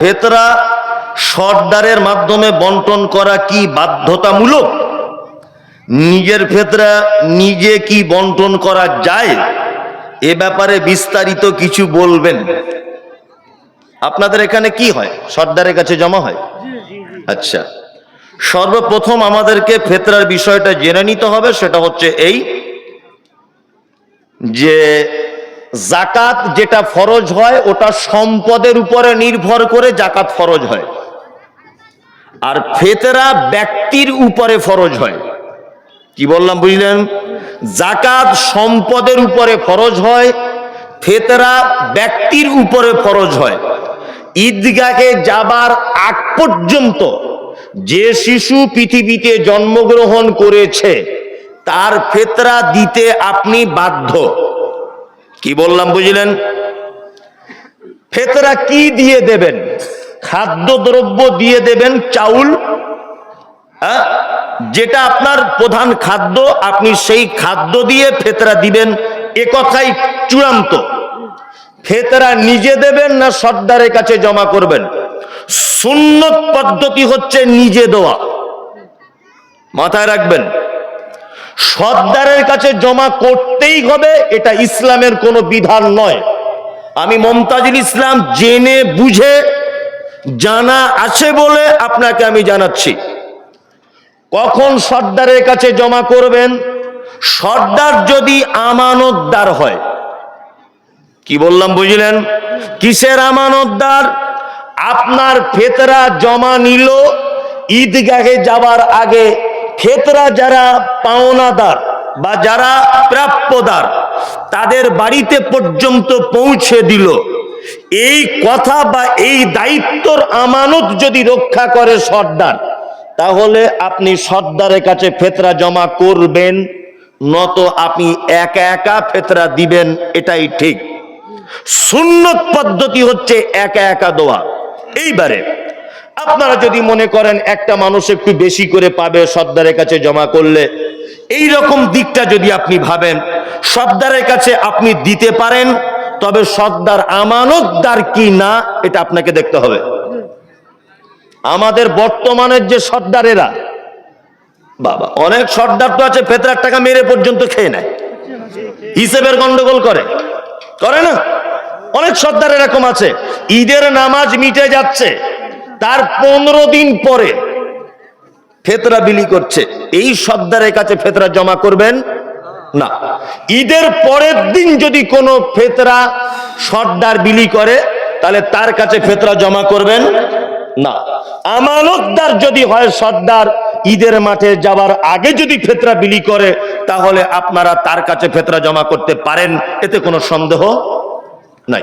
ফেতরা সর্দারের মাধ্যমে বন্টন করা কি বাধ্যতামূলক? নিজের ফেতরা নিজে কি বন্টন করা যায়? এ ব্যাপারে বিস্তারিত কিছু বলবেন। আপনাদের এখানে কি হয়? সর্দারের কাছে জমা হয়? আচ্ছা। সর্বপ্রথম আমাদেরকে ফেতরার বিষয়টা জেনে নিতে হবে, সেটা হচ্ছে এই যে জাকাত যেটা ফরজ হয়, ওটা সম্পদের উপরে নির্ভর করে জাকাত ফরজ হয়। আর ফেতরা ব্যক্তির উপরে ফরজ হয়। কি বললাম, বুঝলেন? জাকাত সম্পদের উপরে ফরজ হয়, ফেতরা ব্যক্তির উপরে ফরজ হয়। ঈদগাহে যাবার আগ পর্যন্ত যে শিশু পৃথিবীতে জন্মগ্রহণ করেছে, তার ফেতরা দিতে আপনি বাধ্য। কি বললাম বুঝলেন? ফেতরা কি দিয়ে দেবেন? খাদ্যদ্রব্য দিয়ে দেবেন চাউল? হ্যাঁ? যেটা আপনার প্রধান খাদ্য, আপনি সেই খাদ্য দিয়ে ফেতরা দিবেন। এ কথাই চূড়ান্ত। ফেতরা নিজে দেবেন না সর্দারের কাছে জমা করবেন? সুন্নত পদ্ধতি হচ্ছে নিজে দেওয়া। মাথায় রাখবেন। সর্দারের কাছে জমা করতেই হবে, এটা ইসলামের কোনো বিধান নয়। আমি মমতাজুল ইসলাম জেনে বুঝে, জানা আছে বলে আপনাকে আমি জানাচ্ছি। কখন সর্দারের কাছে জমা করবেন? সর্দার যদি আমানতদার হয়, কি বললাম বুঝলেন? কিসের আমানতদার? আপনার ফেতরা জমা নিল, ঈদগাহে যাবার আগে ফেতরা যারা পাওনাদার বা যারা প্রাপ্যদার, তাদের বাড়িতে পর্যন্ত পৌঁছে দিল। এই কথা বা এই দায়িত্বর আমানত যদি রক্ষা করে সর্দার, তাহলে আপনি সর্দারের কাছে ফেতরা জমা করবেন নত আপনি একা একা ফেতরা দিবেন, এটাই ঠিক। সুন্নত পদ্ধতি হচ্ছে একা একা দোয়া এইবারে আপনারা যদি মনে করেন একটা মানুষ একটু বেশি করে পাবে, সর্দারের কাছে জমা করলে এই রকম দিকটা যদি আপনি ভাবেন, সর্দারের কাছে আপনি দিতে পারেন, তবে সর্দার আমানতদার কি না, এটা আপনাকে দেখতে হবে। আমাদের বর্তমানের যে সর্দারেরা, বাবা, অনেক সর্দার তো আছে, ফেতরার টাকা মেরে পর্যন্ত খেয়ে নেয়। হিসেবের গন্ডগোল করে। করে না? অনেক সর্দার এরকম আছে। ঈদের নামাজ মিটে যাচ্ছে। তার পনেরো দিন পরে ফেতরা বিলি করছে। এই সর্দারের কাছে ফেতরা জমা করবেন? না। ঈদের পরের দিন যদি কোনো ফেতরা সর্দার বিলি করে, তাহলে তার কাছে ফেতরা জমা করবেন? না। আমানতদার যদি হয় সর্দার, ঈদের মাঠে যাবার আগে যদি ফেতরা বিলি করে, তাহলে আপনারা তার কাছে ফেতরা জমা করতে পারেন, এতে কোনো সন্দেহ নাই।